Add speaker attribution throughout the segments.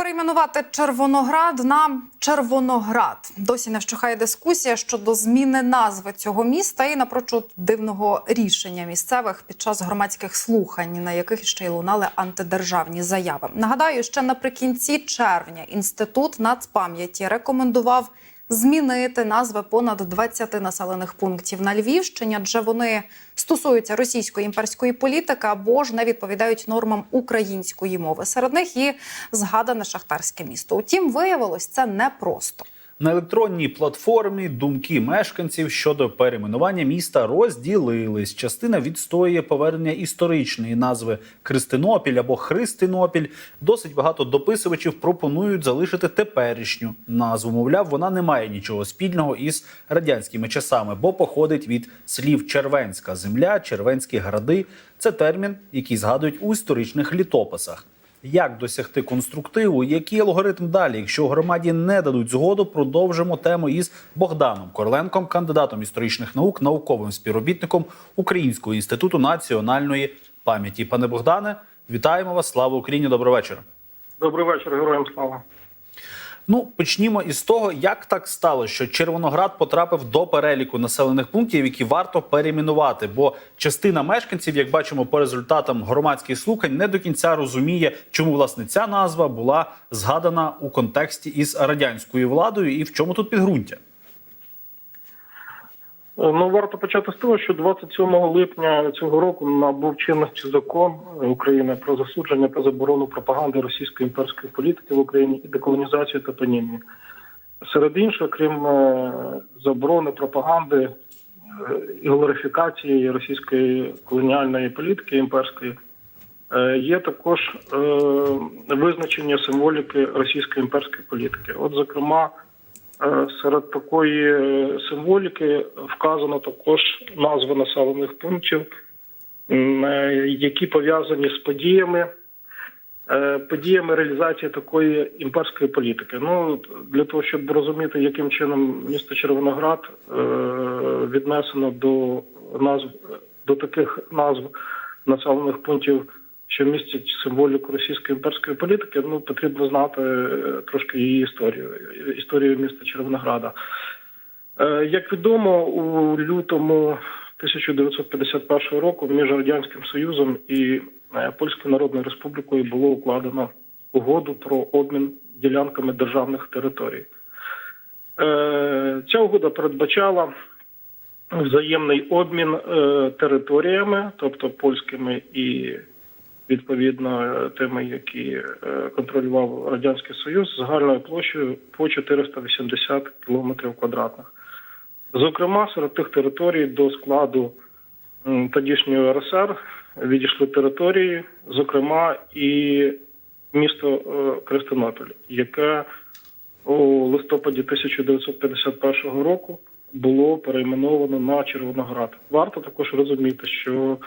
Speaker 1: Перейменувати Червоноград на Червоноград. Досі не вщухає дискусія щодо зміни назви цього міста і напрочуд дивного рішення місцевих під час громадських слухань, на яких ще й лунали антидержавні заяви. Нагадаю, ще наприкінці червня інститут нацпам'яті рекомендував змінити назви понад 20 населених пунктів на Львівщині, адже вони стосуються російської імперської політики або ж не відповідають нормам української мови. Серед них і згадане шахтарське місто. Утім, виявилось це непросто.
Speaker 2: На електронній платформі думки мешканців щодо перейменування міста розділились. Частина відстоює повернення історичної назви Кристинопіль або Христинопіль. Досить багато дописувачів пропонують залишити теперішню назву. Мовляв, вона не має нічого спільного із радянськими часами, бо походить від слів червенська земля, червенські гради. Це термін, який згадують у історичних літописах. Як досягти конструктиву? Який алгоритм далі? Якщо громаді не дадуть згоду, продовжимо тему із Богданом Корленком, кандидатом історичних наук, науковим співробітником Українського інституту національної пам'яті. Пане Богдане, вітаємо вас! Слава Україні! Добрий вечір!
Speaker 3: Добрий вечір, героям слава.
Speaker 2: Ну, почнімо із того, як так стало, що Червоноград потрапив до переліку населених пунктів, які варто перейменувати. Бо частина мешканців, як бачимо по результатам громадських слухань, не до кінця розуміє, чому власне ця назва була згадана у контексті із радянською владою, і в чому тут підґрунтя.
Speaker 3: Ну варто почати з того, що 27 липня цього року набув чинності закон України про засудження та заборону пропаганди російської імперської політики в Україні і деколонізацію та. Серед іншого, крім е, заборони пропаганди е, і глорифікації російської колоніальної політики імперської, е, є також е, визначення символіки російської імперської політики. От, зокрема, Е, Серед такої е, символіки вказано також назви населених пунктів, е, які пов'язані з подіями, е, подіями реалізації такої імперської політики. Ну для того, щоб розуміти, яким чином місто Червоноград е, віднесено до назв до таких назв населених пунктів. Що містять символіку російської імперської політики, ну потрібно знати е, трошки її історію, історію міста Червонограда. Е, Як відомо, у лютому 1951 року між Радянським Союзом і е, Польською Народною Республікою було укладено угоду про обмін ділянками державних територій. Ця угода передбачала взаємний обмін територіями, тобто польськими і відповідно е, тими, які е, контролював радянський союз, загальною площею по 480 кілометрів квадратних. Зокрема, серед тих територій до складу тодішньої РСР відійшли території, зокрема і місто е, яке у листопаді 1951 року було перейменовано на Червоноград. Варто також розуміти, що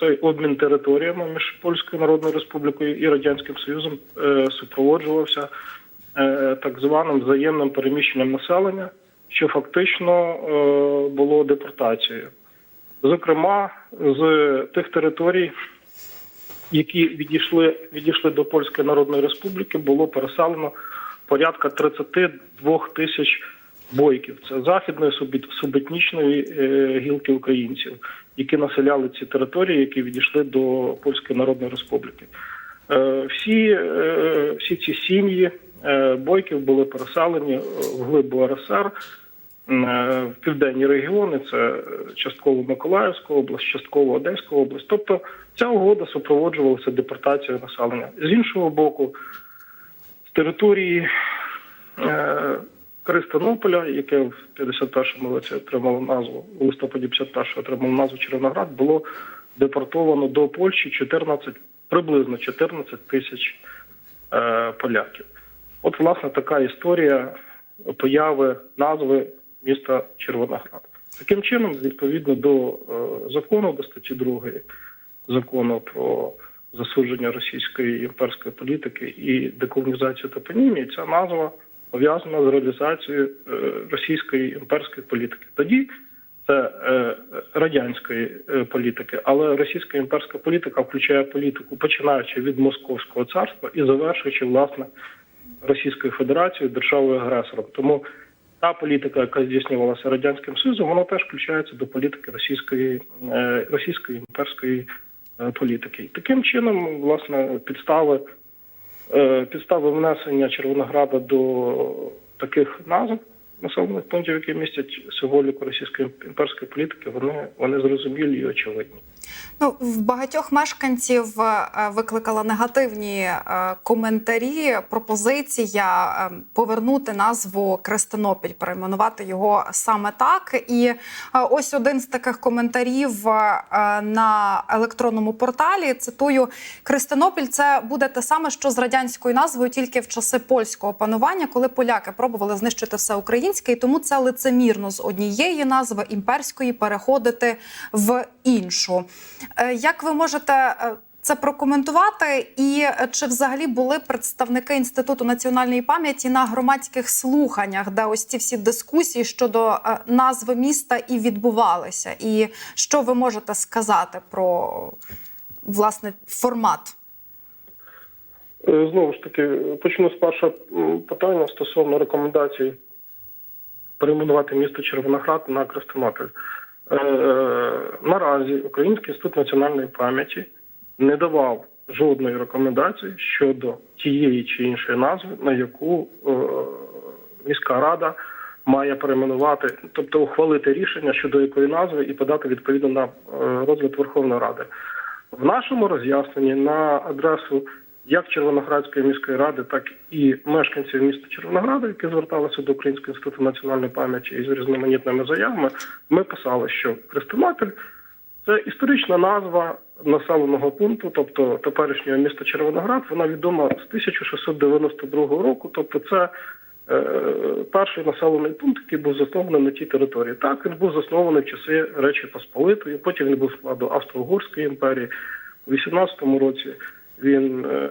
Speaker 3: цей обмін територіями між Польською Народною Республікою і Радянським Союзом е, супроводжувався е, так званим взаємним переміщенням населення, що фактично е, було депортацією. Зокрема, з тих територій, які відійшли, відійшли до Польської Народної Республіки, було переселено порядка 32 тисяч бойків. Це західної субет- субетнічної е, гілки українців, які населяли ці території, які відійшли до Польської Народної Республіки. Е, всі, е, всі ці сім'ї е, бойків були переселені в глибу РСР. В південні регіони це частково Миколаївська область, частково Одеська область. Тобто ця угода супроводжувалася депортацією населення. З іншого боку, з території Кристинополя, яке в 51-му році отримало назву, у листопаді 51-го отримало назву Червоноград, було депортовано до Польщі 14, приблизно 14 тисяч е, поляків. От, власне, така історія появи назви міста Червоноград. Таким чином, відповідно до е, закону, до статті 2 закону про засудження російської імперської політики і деколонізацію топонімії, ця назва пов'язана з реалізацією е, російської імперської політики. Тоді це е, радянської е, політики, але російська імперська політика включає політику, починаючи від Московського царства і завершуючи власне Російською Федерацією державою агресором. Тому та політика, яка здійснювалася радянським Союзом, вона теж включається до політики російської російської імперської політики. І таким чином, власне, підстави підстави внесення Червонограда до таких назв населених пунктів, які містять символіку російської імперської політики, вони, вони зрозумілі і очевидні.
Speaker 1: Ну, в багатьох мешканців е, викликала негативні е, коментарі. Пропозиція е, повернути назву Крестинопіль, перейменувати його саме так. І е, ось один з таких коментарів е, на електронному порталі. Цитую: Крестинопіль це буде те саме, що з радянською назвою, тільки в часи польського панування, коли поляки пробували знищити все українське, і тому це лицемірно з однієї назви імперської переходити в іншу. Е, Як ви можете е, це прокоментувати? І е, чи взагалі були представники інституту національної пам'яті на громадських слуханнях, де ось ці всі дискусії щодо назви міста і відбувалися? І що ви можете сказати про власне формат?
Speaker 3: Знову ж таки, почну з першого питання стосовно рекомендацій перейменувати місто Червоноград на Крестонопіль. Е, Наразі Український інститут національної пам'яті не давав жодної рекомендації щодо тієї чи іншої назви, на яку е, міська рада має перейменувати, тобто ухвалити рішення щодо якої назви і подати відповідно на е, розгляд Верховної Ради. В нашому роз'ясненні на адресу як Червоноградської міської ради, так і мешканців міста Червонограда, які зверталися до Українського інституту національної пам'яті із різноманітними заявами, ми писали, що Хрестоматель це історична назва населеного пункту, тобто теперішнього міста Червоноград. Вона відома з 1692 року. Тобто, це е, перший населений пункт, який був заснований на тій території. Так, він був заснований в часи Речі Посполитої. Потім він був складу Австро-Угорської імперії. У 18-му році він е,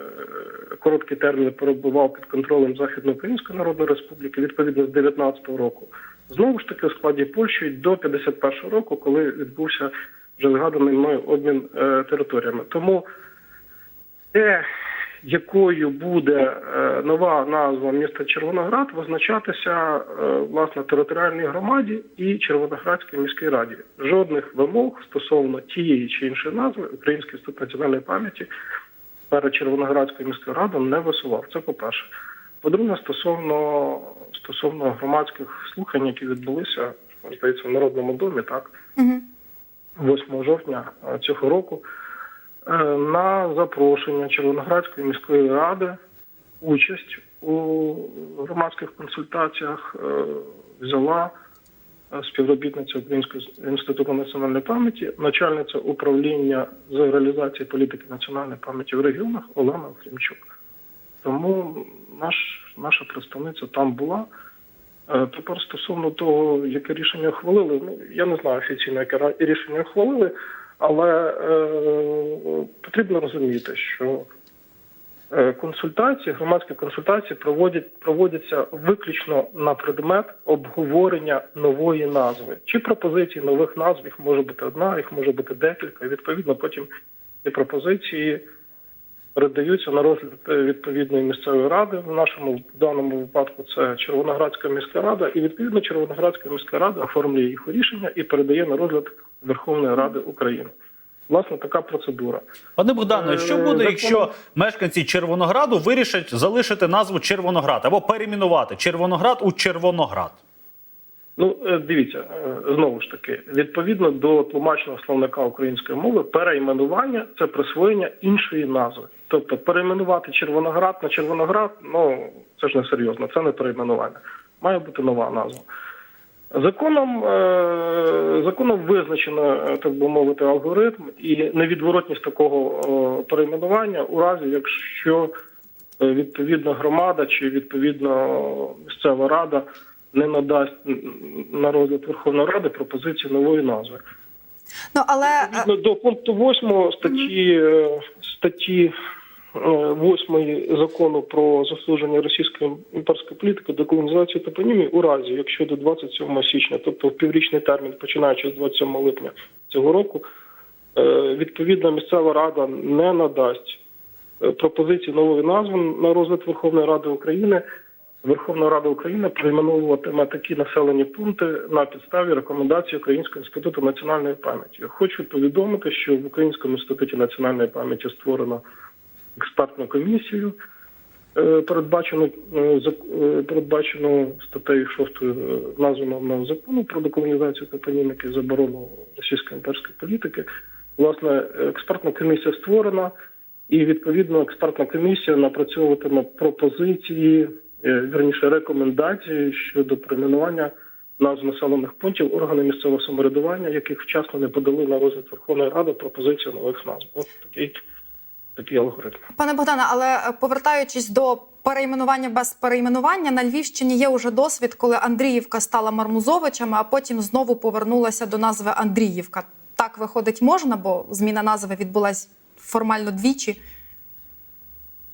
Speaker 3: короткий термін перебував під контролем Західноукраїнської Народної Республіки, відповідно з 19-го року. Знову ж таки у складі Польщі до 51-го року, коли відбувся вже згаданий мною обмін е, територіями. Тому те, якою буде е, нова назва міста Червоноград, визначатися власне територіальній громаді і Червоноградській міській раді. Жодних вимог стосовно тієї чи іншої назви Український інститут національної пам'яті перед Червоноградською міською радою не висував. Це по-перше. По-друге, стосовно стосовно громадських слухань, які відбулися, здається, в Народному домі, так,
Speaker 1: Угу.
Speaker 3: 8 жовтня е, цього року, е, на запрошення Червоноградської міської ради участь у громадських консультаціях е, взяла співробітниця Українського інституту національної пам'яті, начальниця управління з реалізації політики національної пам'яті в регіонах Олена Хрімчук. Тому наш, наша представниця там була. Е, Тепер стосовно того, яке рішення ухвалили, ну я не знаю офіційно, яке рішення ухвалили, але е, потрібно розуміти, що консультації, громадські консультації проводять, проводяться виключно на предмет обговорення нової назви. Чи пропозицій нових назв, їх може бути одна, їх може бути декілька. І відповідно потім ці пропозиції передаються на розгляд е, відповідної місцевої ради. В нашому в даному випадку це Червоноградська міська рада, і відповідно Червоноградська міська рада оформлює їх рішення і передає на розгляд Верховної Ради України. Власне, така процедура.
Speaker 2: Пане Богдане, що
Speaker 3: Е,
Speaker 2: буде, якщо мешканці Червонограду вирішать залишити назву Червоноград або перейменувати Червоноград у Червоноград?
Speaker 3: Ну, е, дивіться, е, знову ж таки, відповідно до тлумачного словника української мови, перейменування це присвоєння іншої назви. Тобто перейменувати Червоноград на Червоноград, ну це ж не серйозно, це не перейменування. Має бути нова назва. Законом, е, законом визначено, е, так би мовити, алгоритм і невідворотність такого е, перейменування у разі, якщо відповідна громада чи відповідно місцева рада не надасть на розгляд Верховної Ради пропозиції нової назви.
Speaker 1: Ну але
Speaker 3: до пункту 8 статті, статті 8 закону про засудження російської імперської політики, деколонізацію топонімії у разі, якщо до 27 січня, тобто в піврічний термін, починаючи з 27 липня цього року, е, відповідна місцева рада не надасть е, пропозиції нової назви на розгляд Верховної Ради України. Верховна Рада України перейменовуватиме такі населені пункти на підставі рекомендацій Українського інституту національної пам'яті. Хочу повідомити, що в Українському інституті національної пам'яті створено експертну комісію, е, передбачену, е, е, передбачену статтею 6 названого закону про деколонізацію топоніміки заборону російської імперської політики. Власне, експертна комісія створена, і відповідно експертна комісія напрацьовуватиме пропозиції, е, вірніше рекомендації щодо перейменування назв населених пунктів органи місцевого самоврядування, яких вчасно не подали на розгляд Верховної Ради пропозицію нових назв. Ось такий, такий алгоритм.
Speaker 1: Пане Богдане, але повертаючись до перейменування без перейменування, на Львівщині є уже досвід, коли Андріївка стала Мармузовичами, а потім знову повернулася до назви Андріївка. Так виходить можна, бо зміна назви відбулась формально двічі.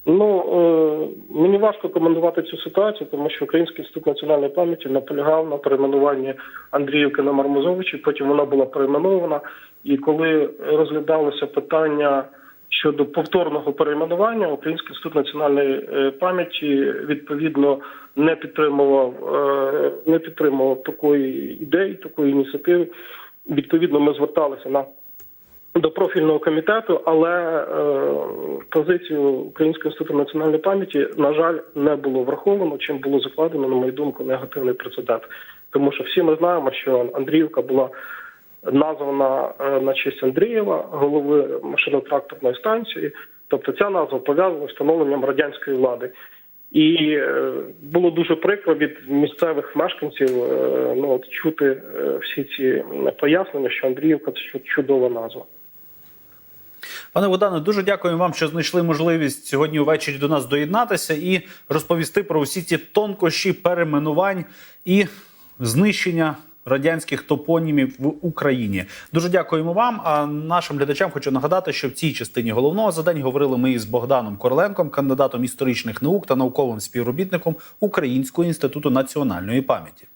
Speaker 3: Ну е, мені важко коментувати цю ситуацію, тому що Український інститут національної пам'яті наполягав на перейменуванні Андріївки на Мармузовичі. Потім вона була перейменована. І коли розглядалося питання щодо повторного перейменування, Український інститут національної е, пам'яті відповідно не підтримував е, не підтримував такої ідеї, такої ініціативи. Відповідно, ми зверталися на до профільного комітету, але е, позицію Українського інституту національної пам'яті, на жаль, не було враховано, чим було закладено, на мою думку, негативний прецедент. Тому що всі ми знаємо, що Андріївка була названа е, на честь Андрієва, голови машино-тракторної станції. Тобто ця назва пов'язана з встановленням радянської влади. І е, було дуже прикро від місцевих мешканців е, ну, от, чути всі ці пояснення, що Андріївка це чудова назва.
Speaker 2: Пане Богдане, дуже дякую вам, що знайшли можливість сьогодні увечері до нас доєднатися і розповісти про всі ці тонкощі перейменувань і знищення радянських топонімів в Україні. Дуже дякуємо вам. А нашим глядачам хочу нагадати, що в цій частині головного задання говорили ми із Богданом Короленком, кандидатом історичних наук та науковим співробітником Українського інституту національної пам'яті.